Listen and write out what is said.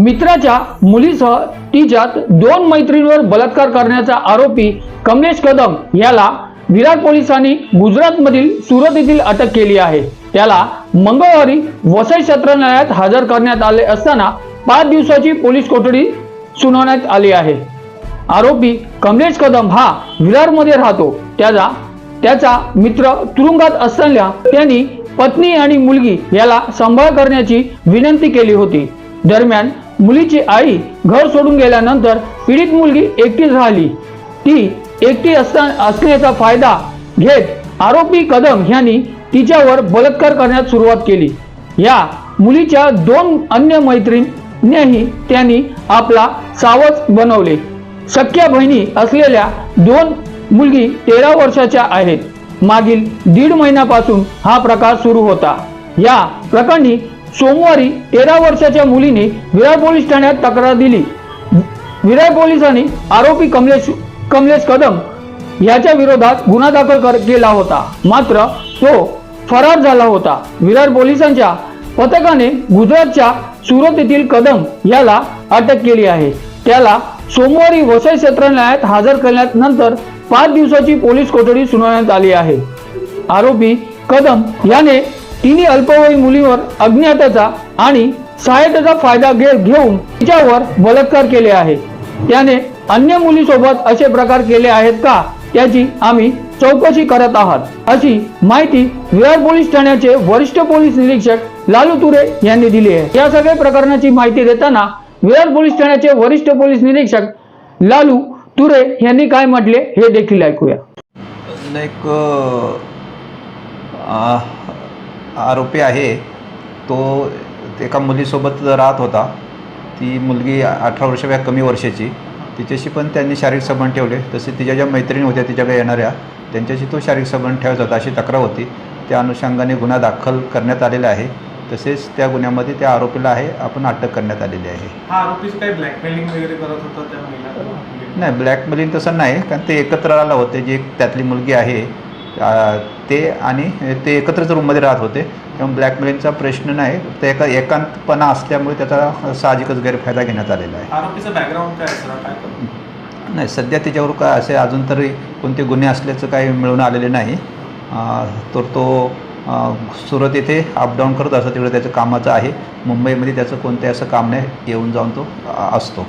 मित्राच्या मुलीसह तिच्यात दोन मैत्रींवर बलात्कार करण्याचा आरोपी कमलेश कदम याला विरार पोलिसांनी गुजरातमधील सुरत येथील अटक केली आहे. त्याला मंगळवारी वसई सत्र न्यायालयात हजर करण्यात आले असताना पाच दिवसाची पोलीस कोठडी सुनावण्यात आली आहे. आरोपी कमलेश कदम हा विरारमध्ये राहतो. त्याचा त्याचा मित्र तुरुंगात असताना त्यांनी पत्नी आणि मुलगी याला सांभाळ करण्याची विनंती केली होती. दरम्यान मुलीची आई घर सोडून गेल्यानंतर पीडित मुलगी एकटीच राहिली. ती एकटी असण्याचा फायदा घेत आरोपी कदम यांनी तिच्यावर बलात्कार करण्यास सुरुवात केली. या मुलीच्या दोन अन्य मैत्रिणींनीही त्यांनी आपला सावज बनवले. सख्या बहिणी असलेल्या दोन मुलगी तेरा वर्षाच्या आहेत. मागील दीड महिन्यापासून हा प्रकार सुरू होता. या प्रकरणी सोमवारी तेरा वर्षाच्या मुलीने विरार पोलीस ठाण्यात तक्रार दिली. विरार पोलिसांनी आरोपी कमलेश कमलेश कदम याच्या विरोधात गुन्हा दाखल कर- केला होता. मात्र तो फरार झाला होता. विरार पोलिसांच्या पथकाने गुजरातच्या सुरत येथील कदम याला अटक केली आहे. त्याला सोमवारी वसई सत्र न्यायालयात हजर करण्यात नंतर पाच दिवसाची पोलीस कोठडी सुनावण्यात आली आहे. आरोपी कदम याने तिने अल्पवयीन मुलीवर अज्ञाताचा आणि सहायतेचा फायदा घेऊन तिच्यावर बलात्कार केले आहे. त्याने अन्य मुलीसोबत असे प्रकार केले आहेत का त्याची आम्ही चौकशी करत आहात. अशी माहिती विरार पोलीस ठाण्याचे वरिष्ठ पोलीस निरीक्षक लालू तुरे यांनी दिली आहे. या सगळ्या प्रकरणाची माहिती देताना विरार पोलीस ठाण्याचे वरिष्ठ पोलीस निरीक्षक लालू तुरे यांनी काय म्हटले हे देखील ऐकूया. एक आरोपी आहे तो एका मुलीसोबत राहत होता. ती मुलगी अठरा वर्षापेक्षा कमी वर्षाची. तिच्याशी पण त्यांनी शारीरिक संबंध ठेवले. तसे तिच्या ज्या मैत्रिणी होत्या तिच्याकडे येणाऱ्या त्यांच्याशी तो शारीरिक संबंध ठेवत होता अशी तक्रार होती. त्या अनुषंगाने गुन्हा दाखल करण्यात आलेला आहे. तसेच त्या गुन्ह्यामध्ये त्या आरोपीला आहे आपण अटक करण्यात आलेली आहे. हा नाही ब्लॅकमेलिंग तसं नाही कारण ते एकत्र राहायला होते जी एक त्यातली मुलगी आहे ते आणि ते एकत्रच रूममध्ये राहत होते. त्यामुळे ब्लॅकमेलिंगचा प्रश्न नाही. ते एका एकांतपणा असल्यामुळे त्याचा साहजिकच गैरफायदा घेण्यात आलेला आहे. आरोपीचं बॅकग्राऊंड काय नाही सध्या त्याच्यावर काय असे अजून तरी कोणते गुन्हे असल्याचं काही मिळून आलेले नाही. तर तो सुरत येथे अपडाऊन करत असतो. तिकडे त्याचं कामाचं आहे. मुंबईमध्ये त्याचं कोणते असं काम नाही. येऊन जाऊन तो असतो.